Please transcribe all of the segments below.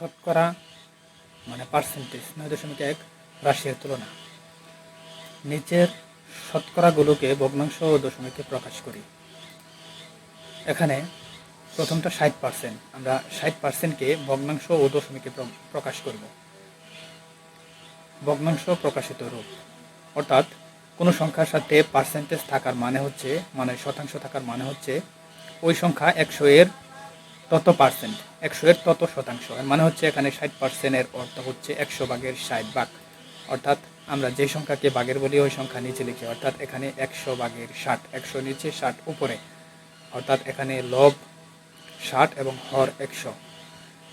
শতকরা মানে পার্সেন্টেজ নয় দশমিক এক রাশিয়ার তুলনা। নিচের শতকরাগুলোকে ভগ্নাংশ ও দশমিকে প্রকাশ করি। এখানে প্রথমটা ষাট পার্সেন্ট আমরা ষাট পার্সেন্টকে ভগ্নাংশ ও দশমিকে প্র- প্রকাশ করব। ভগ্নাংশ প্রকাশিত রূপ, অর্থাৎ কোনো সংখ্যার সাথে পার্সেন্টেজ থাকার মানে হচ্ছে মানে শতাংশ থাকার মানে হচ্ছে, ওই সংখ্যা একশো এর তত পার্সেন্ট, একশো এর তত শতাংশ। এর মানে হচ্ছে এখানে ষাট পার্সেন্টের অর্থ হচ্ছে একশো ভাগের ষাট ভাগ। অর্থাৎ আমরা যে সংখ্যাকে বাঘের বলি, ওই সংখ্যা নিচে লিখি। অর্থাৎ এখানে একশো বাঘের ষাট, একশো নিচে ষাট উপরে। অর্থাৎ এখানে লব ষাট এবং হর একশো।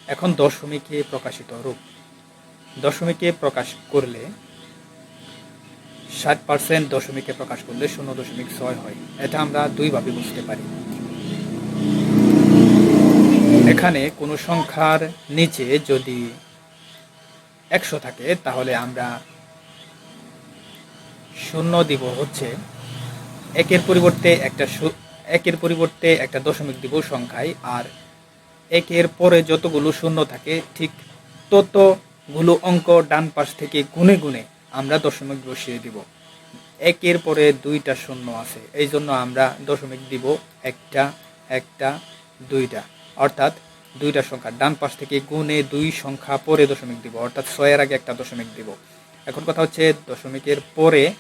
এখন দশমিকে প্রকাশিত রূপ। দশমিকে প্রকাশ করলে ষাট পার্সেন্ট দশমিকে প্রকাশ করলে শূন্য দশমিক ছয় হয়। এটা আমরা দুইভাবে বুঝতে পারি। এখানে কোনো সংখ্যার নিচে যদি একশো থাকে, তাহলে আমরা শূন্য দিব হচ্ছে একের পরিবর্তে একটা একের পরিবর্তে একটা দশমিক দিব সংখ্যায়, আর একের পরে যতগুলো শূন্য থাকে, ঠিক ততগুলো অঙ্ক ডান পাশ থেকে গুনে গুনে আমরা দশমিক বসিয়ে দিব। একের পরে দুইটা শূন্য আছে, এই জন্য আমরা দশমিক দিব একটা একটা, দুইটা। অর্থাৎ দুইটা সংখ্যা, ডান পাশ থেকে গুণে দুই সংখ্যা পরে দশমিক দিব, অর্থাৎ ছয়ের আগে একটা দশমিক দিব। এখন কথা হচ্ছে দশমিকের পরে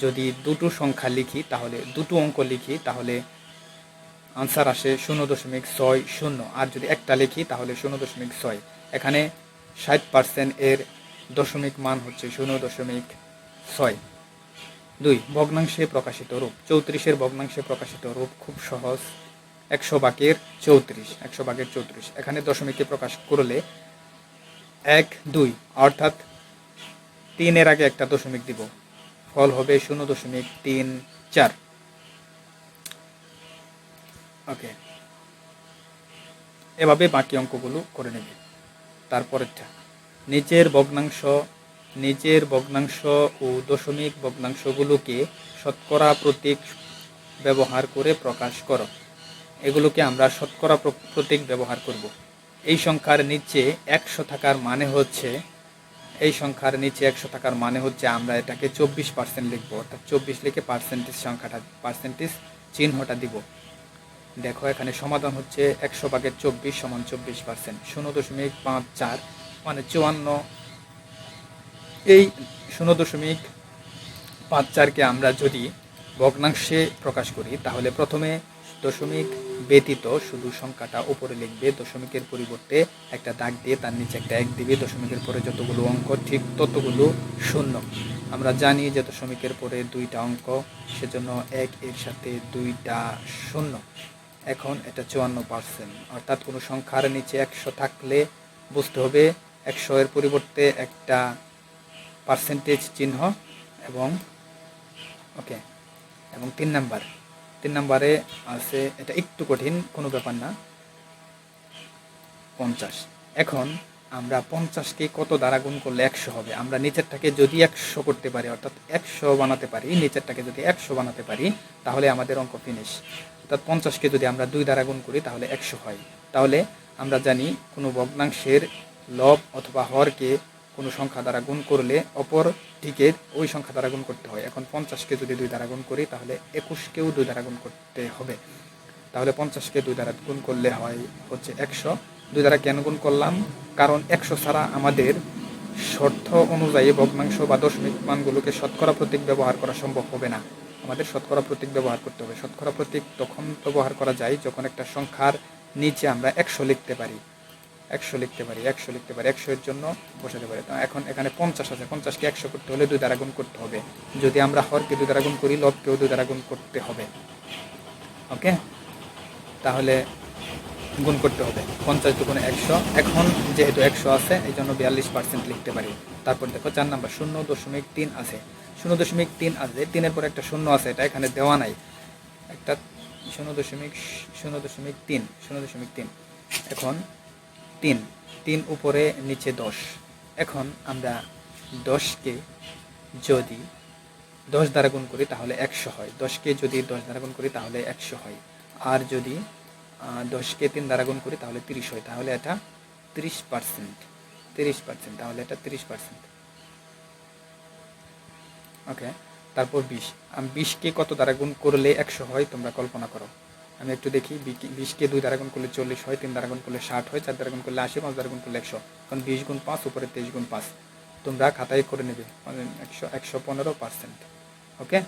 যদি দুটো সংখ্যা লিখি, তাহলে দুটো অঙ্ক লিখি, তাহলে আনসার আসে শূন্য দশমিক ছয় শূন্য। আর যদি একটা লিখি, তাহলে শূন্য দশমিক ছয়। এখানে ষাট পার্সেন্ট এর দশমিক মান হচ্ছে শূন্য দশমিক ছয়। দুই, ভগ্নাংশে প্রকাশিত রূপ। চৌত্রিশের ভগ্নাংশে প্রকাশিত রূপ খুব সহজ। একশো বাকের চৌত্রিশ, একশো বাকের চৌত্রিশ। এখানে দশমিকে প্রকাশ করলে এক, দুই, অর্থাৎ তিনের আগে একটা দশমিক দিব। ফল হবে শূন্য দশমিক তিন চার। ওকে। এভাবে বাকি অঙ্কগুলো করে নেবে। তারপরেরটা, নিচের ভগ্নাংশ নিচের ভগ্নাংশ ও দশমিক ভগ্নাংশগুলোকে শতকরা প্রতীক ব্যবহার করে প্রকাশ করো। এগুলোকে আমরা শতকরা প্র- প্রতীক ব্যবহার করব। এই সংখ্যার নিচে একশো থাকার মানে হচ্ছে, এই সংখ্যার নিচে একশো থাকার মানে হচ্ছে আমরা এটাকে চব্বিশ পার্সেন্ট লিখব, অর্থাৎ চব্বিশ লিখে পার্সেন্টেজ সংখ্যাটা পার্সেন্টেজ চিহ্নটা দিব। দেখো, এখানে সমাধান হচ্ছে একশো ভাগের চব্বিশ সমান চব্বিশ পার্সেন্ট শূন্য দশমিক পাঁচ চার মানে চুয়ান্ন। এই শূন্য দশমিক পাঁচ চারকে আমরা যদি ভগ্নাংশে প্রকাশ করি, তাহলে প্রথমে দশমিক ব্যতীত শুধু সংখ্যাটা উপরে লিখবে, দশমিকের পরিবর্তে একটা দাগ দিয়ে তার নিচে একটা এক দিবে, দশমিকের পরে যতগুলো অঙ্ক, ঠিক ততগুলো শূন্য। আমরা জানি যে দশমিকের পরে দুইটা অঙ্ক, সেজন্য এক এর সাথে দুইটা শূন্য। এখন এটা চুয়ান্ন পার্সেন্ট। অর্থাৎ কোনো সংখ্যার নিচে একশো থাকলে বুঝতে হবে একশো এর পরিবর্তে একটা পার্সেন্টেজ চিহ্ন এবং, ওকে, এবং তিন নাম্বার। তিন নাম্বারে আছে, এটা একটু কঠিন, কোনো ব্যাপার না। পঞ্চাশ। এখন আমরা পঞ্চাশকে কত দ্বারা গুণ করলে একশো হবে? আমরা নিচেরটাকে যদি একশো করতে পারি, অর্থাৎ একশো বানাতে পারি, নিচেরটাকে যদি একশো বানাতে পারি, তাহলে আমাদের অঙ্ক ফিনিশ অর্থাৎ পঞ্চাশকে যদি আমরা দুই দ্বারা গুণ করি, তাহলে একশো হয়। তাহলে আমরা জানি কোনো ভগ্নাংশের লব অথবা হরকে কোনো সংখ্যা দ্বারা গুণ করলে অপর দিকে ওই সংখ্যা দ্বারা গুণ করতে হয়। এখন পঞ্চাশকে যদি দুই দ্বারা গুণ করি, তাহলে একুশকেও দুই দ্বারা গুণ করতে হবে। তাহলে পঞ্চাশকে দুই দ্বারা গুণ করলে হয় হচ্ছে একশো। দুই দ্বারা কেন গুণ করলাম? কারণ একশো ছাড়া আমাদের শর্ত অনুযায়ী ভগ্নাংশ বা দশমিক মানগুলোকে শতকরা প্রতীক ব্যবহার করা সম্ভব হবে না। আমাদের শতকরা প্রতীক ব্যবহার করতে হবে। শতকরা প্রতীক তখন ব্যবহার করা যায় যখন একটা সংখ্যার নিচে আমরা একশো লিখতে পারি। একশো লিখতে পারি, একশো লিখতে পারি, একশো এর জন্য বসাতে পারি। এখন এখানে পঞ্চাশ আছে, পঞ্চাশকে একশো করতে হলে দুই দ্বারা গুণ করতে হবে। যদি আমরা হরকে দুই দ্বারা গুণ করি, লবকেও দুই দ্বারা গুণ করতে হবে। ওকে? তাহলে গুণ করতে হবে। পঞ্চাশ দুগুণে একশো। এখন যেহেতু একশো আছে, এই জন্য বিয়াল্লিশ পার্সেন্ট লিখতে পারি। তারপর দেখো চার নাম্বার, শূন্য দশমিক তিন আছে। শূন্য দশমিক তিন আছে, তিনের পর একটা শূন্য আছে, এটা এখানে দেওয়া নাই। একটা শূন্য দশমিক শূন্য দশমিক তিন, শূন্য দশমিক তিন। এখন তিন তিন উপরে, নিচে দশ। এখন আমরা দশকে যদি দশ দ্বারা গুণ করি তাহলে একশো হয়। দশকে যদি দশ দ্বারা গুণ করি তাহলে একশো হয়। আর যদি দশকে তিন দ্বারা গুণ করি তাহলে তিরিশ হয়। তাহলে এটা তিরিশ পার্সেন্ট। তিরিশ পার্সেন্ট। তাহলে এটা তিরিশ পার্সেন্ট। ওকে? তারপর বিশ। বিশকে কত দ্বারা গুণ করলে একশো হয় তোমরা কল্পনা করো। আমি একটু দেখি বিশকে দুই দ্বারা গুণ করলে চল্লিশ হয়, তিন দ্বারা গুণ করলে ষাট হয়, চার দ্বারা গুণ করলে আশি, পাঁচ দ্বারা গুণ করলে একশো। কারণ বিশ গুণ পাঁচ, উপরে তেইশ গুণ পাঁচ। তোমরা খাতায় করে নেবে মানে একশো একশো পনেরো পার্সেন্ট। ওকে?